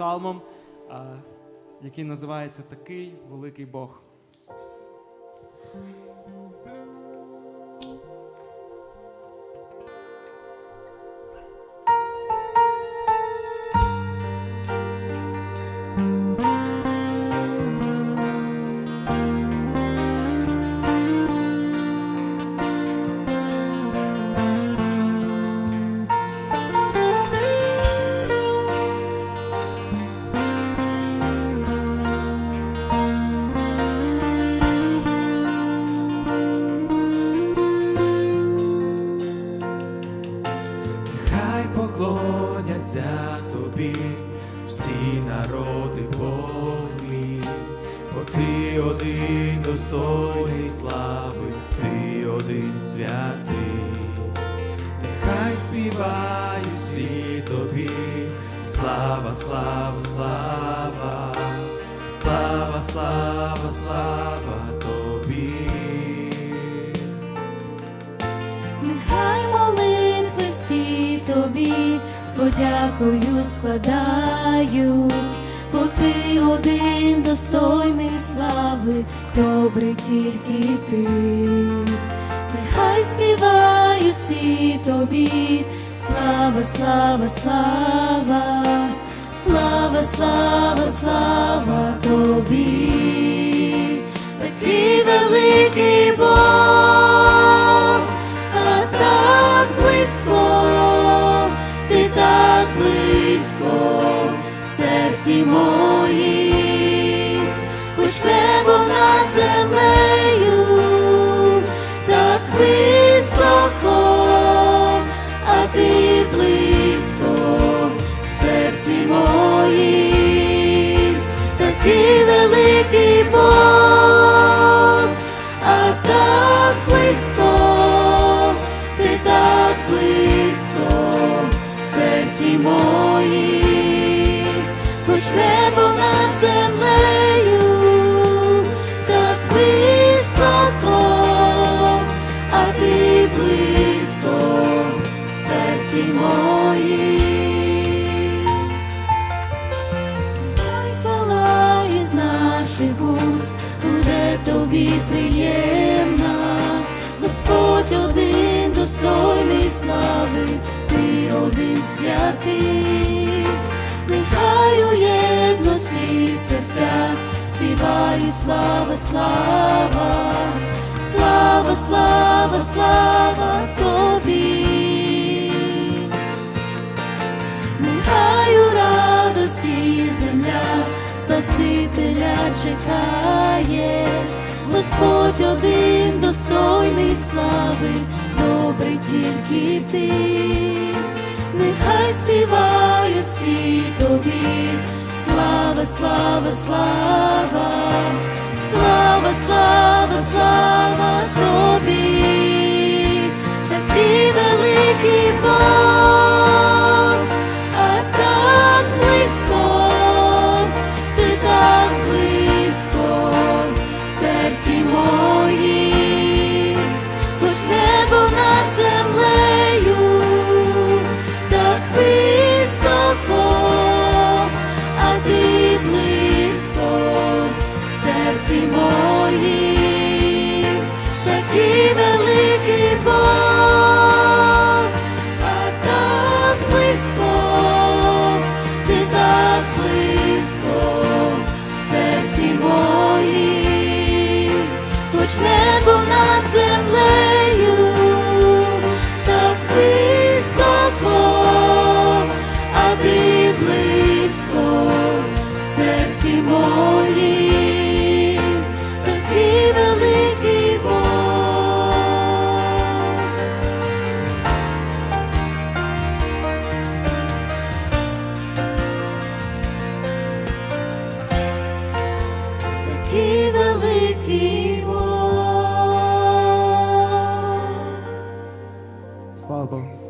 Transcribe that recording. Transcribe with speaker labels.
Speaker 1: псалмом, який називається Такий великий Бог.
Speaker 2: Всі народи Богні, бо ти один достойний слави, ти один святий, нехай співають всі тобі, слава, слава, слава, слава, слава, слава тобі.
Speaker 3: Нехай молитви всі тобі з подякою складають, бо ти один достойний слави, добрий тільки ти. Нехай співають всі тобі, слава, слава, слава, слава, слава, слава тобі, такий великий Бог, слави, ти один святий, нехай у єдності серця співають слава, слава, слава, слава, слава тобі. Нехай у радості земля Спасителя чекає, Господь один достойний слави, добрий тільки ти, нехай співають всі тобі, слава, слава, слава, слава, слава. available.